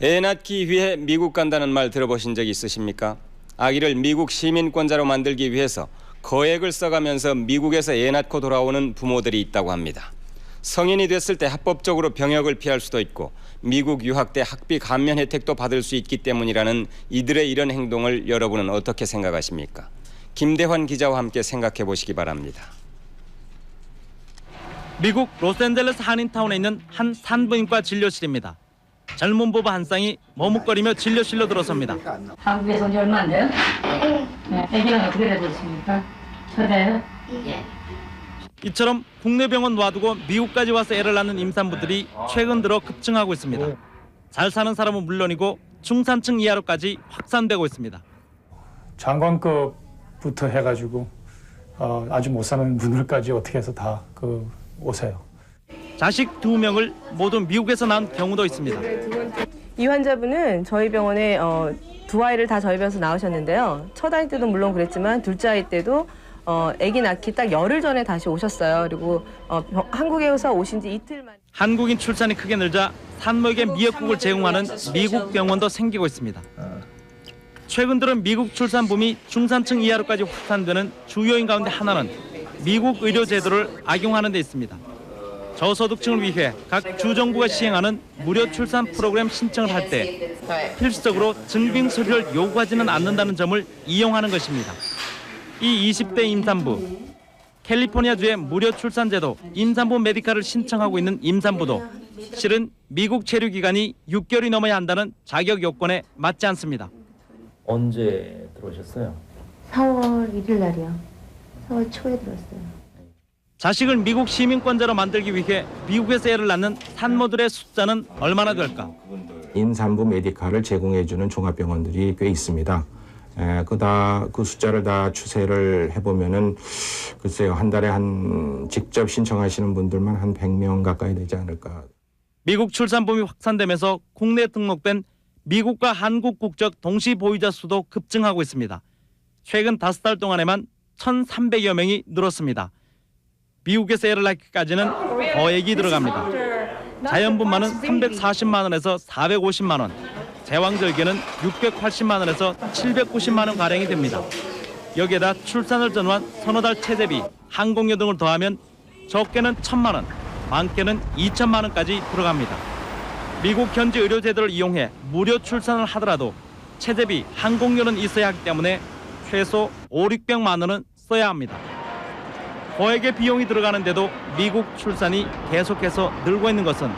애 낳기 위해 미국 간다는 말 들어보신 적 있으십니까? 아기를 미국 시민권자로 만들기 위해서 거액을 써가면서 미국에서 애 낳고 돌아오는 부모들이 있다고 합니다. 성인이 됐을 때 합법적으로 병역을 피할 수도 있고 미국 유학 때 학비 감면 혜택도 받을 수 있기 때문이라는 이들의 이런 행동을 여러분은 어떻게 생각하십니까? 김대환 기자와 함께 생각해 보시기 바랍니다. 미국 로스앤젤레스 한인타운에 있는 한 산부인과 진료실입니다. 젊은 부부 한 쌍이 머뭇거리며 진료실로 들어섭니다. 한국에서 온 지 얼마 안 돼요? 네. 아기는 어떻게 되고 있습니까? 초대요? 이처럼 국내 병원 놔두고 미국까지 와서 애를 낳는 임산부들이 최근 들어 급증하고 있습니다. 잘 사는 사람은 물론이고 중산층 이하로까지 확산되고 있습니다. 장관급부터 해가지고 어, 아주 못 사는 분들까지 어떻게 해서 다 그 오세요. 자식 두 명을 모두 미국에서 낳은 경우도 있습니다. 이 환자분은 저희 병원에 어, 두 아이를 다 저희 병원에서 낳으셨는데요. 첫 아이 때도 물론 그랬지만 둘째 아이 때도 어, 아기 낳기 딱 열흘 전에 다시 오셨어요. 그리고 어, 병- 한국에서 오신 지 이틀 만에 한국인 출산이 크게 늘자 산모에게 미역국을 제공하는 미국 병원도 생기고 있습니다. 최근 들어 미국 출산 붐이 중산층 이하로까지 확산되는 주요인 가운데 하나는 미국 의료 제도를 악용하는 데 있습니다. 저소득층을 위해 각 주정부가 시행하는 무료 출산 프로그램 신청을 할 때 필수적으로 증빙 서류를 요구하지는 않는다는 점을 이용하는 것입니다. 이 20대 임산부 캘리포니아주의 무료 출산제도 임산부 메디카를 신청하고 있는 임산부도 실은 미국 체류 기간이 6개월이 넘어야 한다는 자격 요건에 맞지 않습니다. 언제 들어오셨어요? 4월 1일 날이요. 4월 초에 들었어요. 자식을 미국 시민권자로 만들기 위해 미국에서 애를 낳는 산모들의 숫자는 얼마나 될까? 임산부 메디카를 제공해주는 종합병원들이 꽤 있습니다. 에, 그다 그 숫자를 다 추세를 해보면은 글쎄요 한 달에 한 직접 신청하시는 분들만 한 100명 가까이 되지 않을까. 미국 출산붐이 확산되면서 국내에 등록된 미국과 한국 국적 동시 보유자 수도 급증하고 있습니다. 최근 다섯 달 동안에만 1,300여 명이 늘었습니다. 미국에서 애를 낳기까지는 거액이 들어갑니다. 자연분만은 340만 원에서 450만 원, 제왕절개는 680만 원에서 790만 원 가량이 됩니다. 여기에다 출산을 전후한 서너 달 체재비, 항공료 등을 더하면 적게는 1천만 원, 많게는 2천만 원까지 들어갑니다. 미국 현지 의료 제도를 이용해 무료 출산을 하더라도 체재비, 항공료는 있어야 하기 때문에 최소 5, 600만 원은 써야 합니다. 거액의 비용이 들어가는데도 미국 출산이 계속해서 늘고 있는 것은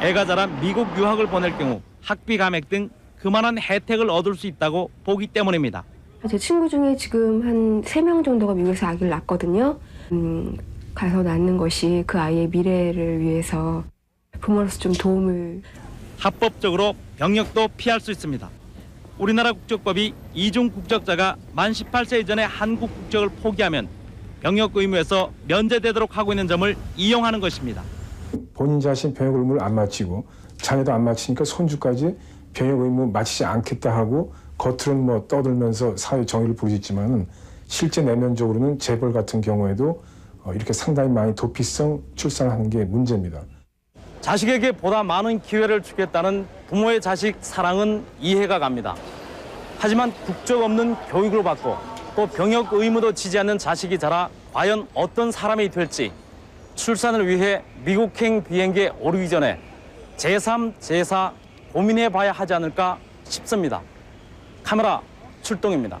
애가 자란 미국 유학을 보낼 경우 학비 감액 등 그만한 혜택을 얻을 수 있다고 보기 때문입니다. 제 친구 중에 지금 한 세 명 정도가 미국에서 아기를 낳거든요. 음, 가서 낳는 것이 그 아이의 미래를 위해서 부모로서 좀 도움을 합법적으로 병역도 피할 수 있습니다. 우리나라 국적법이 이중 국적자가 만 18세 이전에 한국 국적을 포기하면 병역 의무에서 면제되도록 하고 있는 점을 이용하는 것입니다. 본인 자신 병역 의무를 안 마치고 자녀도 안 마치니까 손주까지 병역 의무 마치지 않겠다 하고 겉으로는 뭐 떠들면서 사회 정의를 부르짖지만은 실제 내면적으로는 재벌 같은 경우에도 어, 이렇게 상당히 많이 도피성 출산을 하는 게 문제입니다. 자식에게 보다 많은 기회를 주겠다는 부모의 자식 사랑은 이해가 갑니다. 하지만 국적 없는 교육을 받고 또 병역 의무도 지지 않는 자식이 자라 과연 어떤 사람이 될지 출산을 위해 미국행 비행기에 오르기 전에 제3, 제4 고민해 봐야 하지 않을까 싶습니다. 카메라 출동입니다.